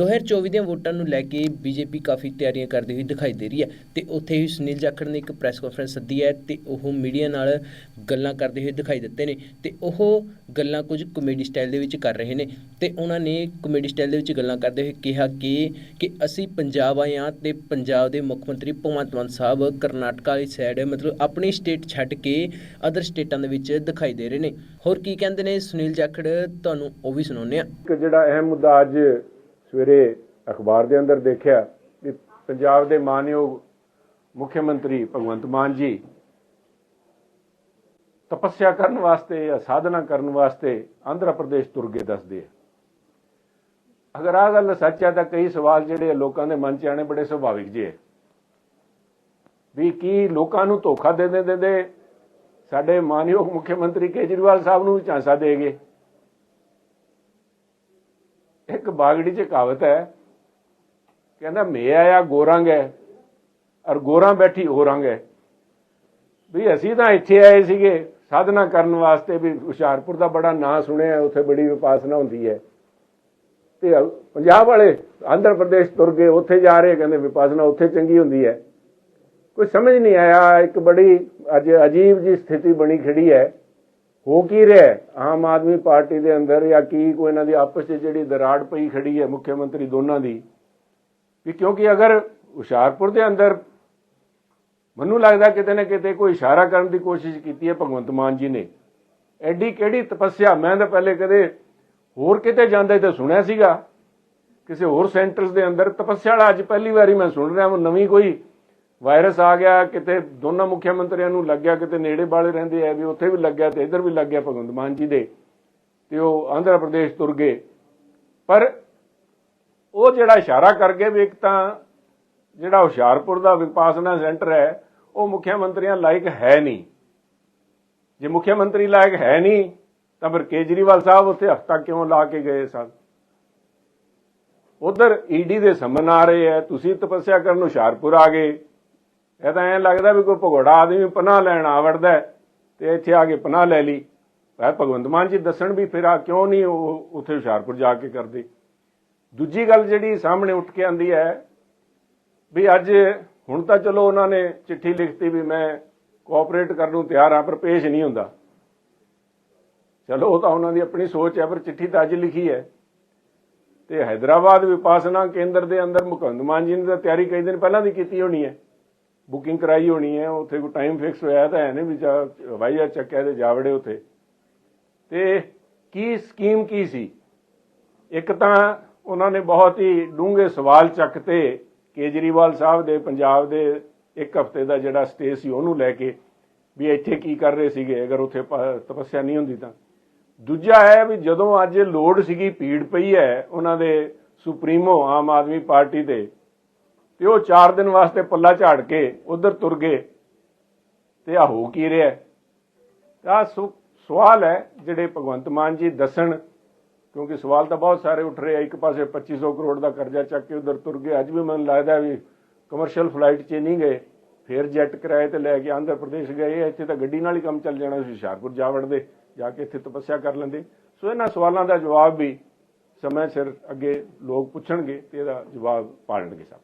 2024 ਦੀਆਂ ਵੋਟਾਂ ਨੂੰ ਲੈ ਕੇ ਬੀਜੇਪੀ ਕਾਫੀ ਤਿਆਰੀਆਂ ਕਰਦੀ ਹੋਈ ਦਿਖਾਈ ਦੇ ਰਹੀ ਹੈ ਤੇ ਉੱਥੇ ਹੀ ਸੁਨੀਲ ਜਾਖੜ ਨੇ ਇੱਕ ਪ੍ਰੈਸ ਕਾਨਫਰੰਸ ਸੱਦੀ ਹੈ ਤੇ ਉਹ ਮੀਡੀਆ ਨਾਲ ਗੱਲਾਂ ਕਰਦੇ ਹੋਏ ਦਿਖਾਈ ਦਿੱਤੇ ਨੇ ਤੇ ਉਹ ਗੱਲਾਂ ਕੁਝ ਕਮੇਡੀ ਸਟਾਈਲ ਦੇ ਵਿੱਚ ਕਰ ਰਹੇ ਨੇ ਤੇ ਉਹਨਾਂ ਨੇ ਕਮੇਡੀ ਸਟਾਈਲ ਦੇ ਵਿੱਚ ਗੱਲਾਂ ਕਰਦੇ ਹੋਏ ਕਿਹਾ ਕਿ ਕਿ ਅਸੀਂ ਪੰਜਾਬ ਆਏ ਹਾਂ ਤੇ ਪੰਜਾਬ ਦੇ ਮੁੱਖ ਮੰਤਰੀ ਭਗਵੰਤ ਮਾਨ ਸਾਹਿਬ ਕਰਨਾਟਕਾ ਵਾਲੀ ਸਾਈਡ ਮਤਲਬ ਆਪਣੀ ਸਟੇਟ ਛੱਡ ਕੇ ਅਦਰ ਸਟੇਟਾਂ ਦੇ ਵਿੱਚ ਦਿਖਾਈ ਦੇ ਰਹੇ ਨੇ। ਹੋਰ ਕੀ ਕਹਿੰਦੇ ਨੇ ਸੁਨੀਲ ਜਾਖੜ? ਤੁਹਾਨੂੰ ਉਹ ਵੀ ਸੁਣਾਉਂਦੇ ਆ ਕਿ ਜਿਹੜਾ ਅਹਿਮ ਮੁੱਦਾ ਅੱਜ ਸਵੇਰੇ ਅਖਬਾਰ ਦੇ ਅੰਦਰ ਦੇਖਿਆ ਕਿ ਪੰਜਾਬ ਦੇ ਮਾਨਯੋਗ ਮੁੱਖ ਮੰਤਰੀ ਭਗਵੰਤ ਮਾਨ ਜੀ ਤਪੱਸਿਆ ਕਰਨ ਵਾਸਤੇ ਜਾਂ ਸਾਧਨਾ ਕਰਨ ਵਾਸਤੇ ਆਂਧਰਾ ਪ੍ਰਦੇਸ਼ ਤੁਰ ਗਏ ਦੱਸਦੇ ਆ। ਅਗਰ ਆ ਗੱਲ ਸੱਚ ਹੈ ਤਾਂ ਕਈ ਸਵਾਲ ਜਿਹੜੇ ਲੋਕਾਂ ਦੇ ਮਨ 'ਚ ਆਣੇ ਬੜੇ ਸੁਭਾਵਿਕ ਜੇ ਵੀ ਕੀ ਲੋਕਾਂ ਨੂੰ ਧੋਖਾ ਦੇ ਦਿੰਦੇ ਦੇ ਸਾਡੇ ਮਾਨਯੋਗ ਮੁੱਖ ਮੰਤਰੀ ਕੇਜਰੀਵਾਲ ਸਾਹਿਬ ਨੂੰ ਵੀ ਝਾਂਸਾ ਦੇ ਗਏ? ਇੱਕ ਬਾਗੜੀ ਚ ਕਹਾਵਤ ਹੈ, ਕਹਿੰਦਾ ਮੈਂ ਆਇਆ ਗੋਰੰਗ ਹੈ ਔਰ ਗੋਰਾਂ ਬੈਠੀ ਹੋ ਹੈ ਵੀ ਅਸੀਂ ਤਾਂ ਇੱਥੇ ਆਏ ਸੀਗੇ, ਸਾਧਨਾ ਕਰਨ ਵਾਸਤੇ ਵੀ ਹੁਸ਼ਿਆਰਪੁਰ ਦਾ ਬੜਾ ਨਾਂ ਸੁਣਿਆ, ਉੱਥੇ ਬੜੀ ਵਿਪਾਸਨਾ ਹੁੰਦੀ ਹੈ। ਤੇ ਪੰਜਾਬ ਵਾਲੇ ਆਂਧਰਾ ਪ੍ਰਦੇਸ਼ ਤੁਰ ਗਏ, ਉੱਥੇ ਜਾ ਰਹੇ, ਕਹਿੰਦੇ ਵਿਪਾਸਨਾ ਉੱਥੇ ਚੰਗੀ ਹੁੰਦੀ ਹੈ। ਕੋਈ ਸਮਝ ਨਹੀਂ ਆਇਆ, ਇੱਕ ਬੜੀ ਅੱਜ, ਅਜੀਬ ਜੀ ਸਥਿਤੀ ਬਣੀ ਖੜੀ ਹੈ। ਹੋ ਕੀ ਰਿਹਾ ਆਮ ਆਦਮੀ ਪਾਰਟੀ ਦੇ ਅੰਦਰ ਜਾਂ ਕੀ ਕੋਈ ਇਹਨਾਂ ਦੀ ਆਪਸ 'ਚ ਜਿਹੜੀ ਦਰਾੜ ਪਈ ਖੜੀ ਹੈ ਮੁੱਖ ਮੰਤਰੀ ਦੋਨਾਂ ਦੀ? ਵੀ ਕਿਉਂਕਿ ਅਗਰ ਹੁਸ਼ਿਆਰਪੁਰ ਦੇ ਅੰਦਰ ਮੈਨੂੰ ਲੱਗਦਾ ਕਿਤੇ ਨਾ ਕਿਤੇ ਕੋਈ ਇਸ਼ਾਰਾ ਕਰਨ ਦੀ ਕੋਸ਼ਿਸ਼ ਕੀਤੀ ਹੈ ਭਗਵੰਤ ਮਾਨ ਜੀ ਨੇ। ਐਡੀ ਕਿਹੜੀ ਤਪੱਸਿਆ? ਮੈਂ ਤਾਂ ਪਹਿਲੇ ਕਦੇ ਹੋਰ ਕਿਤੇ ਜਾਂਦੇ ਤੇ ਸੁਣਿਆ ਸੀਗਾ। ਕਿਸੇ ਹੋਰ ਸੈਂਟਰਸ ਦੇ ਅੰਦਰ ਤਪੱਸਿਆ ਵਾਲਾ ਅੱਜ ਪਹਿਲੀ ਵਾਰੀ ਮੈਂ ਸੁਣ ਰਿਹਾ ਹਾਂ ਨਵੀਂ ਕੋਈ ਵਾਇਰਸ ਆ ਗਿਆ, ਕਿਤੇ ਦੋਨਾਂ ਮੁੱਖ ਮੰਤਰੀਆਂ ਨੂੰ ਲੱਗਿਆ, ਕਿਤੇ ਨੇੜੇ ਵਾਲੇ ਰਹਿੰਦੇ ਆ ਵੀ ਉੱਥੇ ਵੀ ਲੱਗਿਆ ਤੇ ਇੱਧਰ ਵੀ ਲੱਗਿਆ ਭਗਵੰਤ ਮਾਨ ਜੀ ਦੇ, ਤੇ ਉਹ ਆਂਧਰਾ ਪ੍ਰਦੇਸ਼ ਤੁਰ ਗਏ। ਪਰ ਉਹ ਜਿਹੜਾ ਇਸ਼ਾਰਾ ਕਰ ਗਏ ਵੀ ਇੱਕ ਤਾਂ ਜਿਹੜਾ ਹੁਸ਼ਿਆਰਪੁਰ ਦਾ ਵਿਪਾਸਨਾ ਸੈਂਟਰ ਹੈ, ਉਹ ਮੁੱਖ ਮੰਤਰੀਆਂ ਲਾਇਕ ਹੈ ਨਹੀਂ। ਜੇ ਮੁੱਖ ਮੰਤਰੀ ਲਾਇਕ ਹੈ ਨਹੀਂ, ਤਾਂ ਫਿਰ ਕੇਜਰੀਵਾਲ ਸਾਹਿਬ ਉੱਥੇ ਹਫਤਾ ਕਿਉਂ ਲਾ ਕੇ ਗਏ ਸਨ? ਉਧਰ ਈਡੀ ਦੇ ਸਮਨ ਆ ਰਹੇ ਹੈ ਤੁਸੀਂ ਤਪੱਸਿਆ ਕਰਨ ਹੁਸ਼ਿਆਰਪੁਰ ਆ ਗਏ। ਇਹ ਤਾਂ ਐਂ ਲੱਗਦਾ ਵੀ ਕੋਈ ਭਗੋੜਾ ਆਦਮੀ ਪਨਾਹ ਲੈਣ ਆਵੜਦਾ ਤੇ ਇੱਥੇ ਆ ਕੇ ਪਨਾਹ ਲੈ ਲਈ। ਭਾਵੇਂ ਭਗਵੰਤ ਮਾਨ ਜੀ ਦੱਸਣ ਵੀ ਫਿਰ ਆ ਕਿਉਂ ਨਹੀਂ ਉਹ ਉੱਥੇ ਹੁਸ਼ਿਆਰਪੁਰ ਜਾ ਕੇ ਕਰਦੇ। ਦੂਜੀ ਗੱਲ ਜਿਹੜੀ ਸਾਹਮਣੇ ਉੱਠ ਕੇ ਆਂਦੀ ਹੈ ਵੀ ਅੱਜ ਹੁਣ ਤਾਂ ਚਲੋ ਉਹਨਾਂ ਨੇ ਚਿੱਠੀ ਲਿਖਤੀ ਵੀ ਮੈਂ ਕੋਆਪਰੇਟ ਕਰਨ ਨੂੰ ਤਿਆਰ ਆ ਪਰ ਪੇਸ਼ ਨਹੀਂ ਹੁੰਦਾ। ਚਲੋ ਉਹ ਤਾਂ ਉਹਨਾਂ ਦੀ ਆਪਣੀ ਸੋਚ ਹੈ, ਪਰ ਚਿੱਠੀ ਤਾਂ ਅੱਜ ਲਿਖੀ ਹੈ। ਤੇ ਹైదరాబాద్ ਵਿਪਾਸਨਾ ਕੇਂਦਰ ਦੇ ਅੰਦਰ ਮੁਕੰਦ ਮਾਨ ਜੀ ਨੇ ਤਾਂ ਤਿਆਰੀ ਕਈ ਦਿਨ ਪਹਿਲਾਂ ਦੀ ਕੀਤੀ ਹੋਣੀ ਹੈ। ਬੁਕਿੰਗ ਕਰਾਈ ਹੋਣੀ ਹੈ, ਉੱਥੇ ਕੋਈ ਟਾਈਮ ਫਿਕਸ ਹੋਇਆ ਤਾਂ ਹੈ ਨਹੀਂ ਵੀ ਜਾ ਹਵਾਈ ਜਹਾਜ਼ ਚੱਕਿਆ ਤੇ ਜਾਵੜੇ ਉੱਥੇ। ਤੇ ਕੀ ਸਕੀਮ ਕੀ ਸੀ? ਇੱਕ ਤਾਂ ਉਹਨਾਂ ਨੇ ਬਹੁਤ ਹੀ ਡੂੰਘੇ ਸਵਾਲ ਚੱਕਤੇ ਕੇਜਰੀਵਾਲ ਸਾਹਿਬ ਦੇ, ਪੰਜਾਬ ਦੇ ਇੱਕ ਹਫ਼ਤੇ ਦਾ ਜਿਹੜਾ ਸਟੇ ਸੀ ਉਹਨੂੰ ਲੈ ਕੇ ਵੀ ਇੱਥੇ ਕੀ ਕਰ ਰਹੇ ਸੀਗੇ, ਅਗਰ ਉੱਥੇ ਤਪੱਸਿਆ ਨਹੀਂ ਹੁੰਦੀ ਤਾਂ। ਦੂਜਾ ਹੈ ਵੀ ਜਦੋਂ ਅੱਜ ਲੋੜ ਸੀਗੀ, ਭੀੜ ਪਈ ਹੈ, ਉਹਨਾਂ ਦੇ ਸੁਪਰੀਮੋ ਆਮ ਆਦਮੀ ਪਾਰਟੀ ਦੇ ਤੇ ਉਹ 4 ਦਿਨ ਵਾਸਤੇ ਪੱਲਾ ਝਾੜ ਕੇ ਉਧਰ ਤੁਰ ਗਏ। ਤੇ ਆ ਹੋ ਕੀ ਰਿਹਾ? ਆ ਸਵਾਲ ਹੈ ਜਿਹੜੇ ਭਗਵੰਤ ਮਾਨ ਜੀ ਦੱਸਣ, ਕਿਉਂਕਿ ਸਵਾਲ ਤਾਂ ਬਹੁਤ ਸਾਰੇ ਉੱਠ ਰਹੇ ਆ। ਇੱਕ ਪਾਸੇ 2500 ਕਰੋੜ ਦਾ ਕਰਜ਼ਾ ਚੱਕ ਕੇ ਉਧਰ ਤੁਰ ਗਏ। ਅੱਜ ਵੀ ਮੈਨੂੰ ਲੱਗਦਾ ਵੀ ਕਮਰਸ਼ੀਅਲ ਫਲਾਈਟ 'ਚ ਨਹੀਂ ਗਏ, ਫਿਰ ਜੈਟ ਕਿਰਾਏ ਤੇ ਲੈ ਕੇ ਆਂਧਰਾ ਪ੍ਰਦੇਸ਼ ਗਏ। ਇੱਥੇ ਤਾਂ ਗੱਡੀ ਨਾਲ ਹੀ ਕੰਮ ਚੱਲ ਜਾਣਾ ਸੀ, ਹੁਸ਼ਿਆਰਪੁਰ ਜਾ ਵੜਦੇ, ਜਾ ਕੇ ਇੱਥੇ ਤਪੱਸਿਆ ਕਰ ਲੈਂਦੇ। ਸੋ ਇਹਨਾਂ ਸਵਾਲਾਂ ਦਾ ਜਵਾਬ ਵੀ ਸਮੇਂ ਸਿਰ ਅੱਗੇ ਲੋਕ ਪੁੱਛਣਗੇ ਤੇ ਇਹਦਾ ਜਵਾਬ ਪਾਣਗੇ ਸਭ।